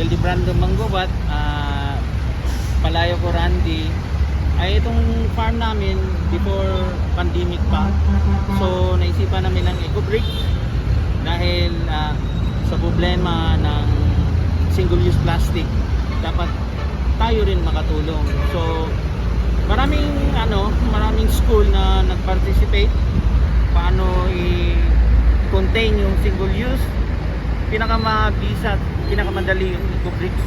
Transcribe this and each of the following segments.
Rolando Manggobat, ah, palayo ko Randy, ay itong farm namin before pandemic pa. So naisipan namin ng eco-brick dahil ah, sa problema ng single-use plastic dapat tayo rin makatulong. So maraming ano, maraming school na nag-participate paano i-contain yung single use pinakamabisa pinakamadali yung eco-bricks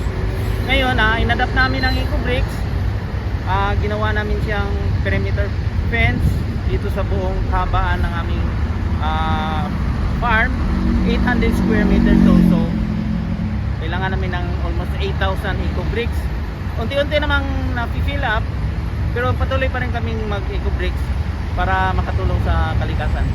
ngayon ah, inadapt namin ang eco-bricks ah, ginawa namin siyang perimeter fence dito sa buong habaan ng aming ah, farm. 800 square meter to so kailangan namin ng almost 8,000 eco-bricks unti-unti namang na-fill up pero patuloy pa rin kaming mag eco-bricks para makatulong sa kalikasan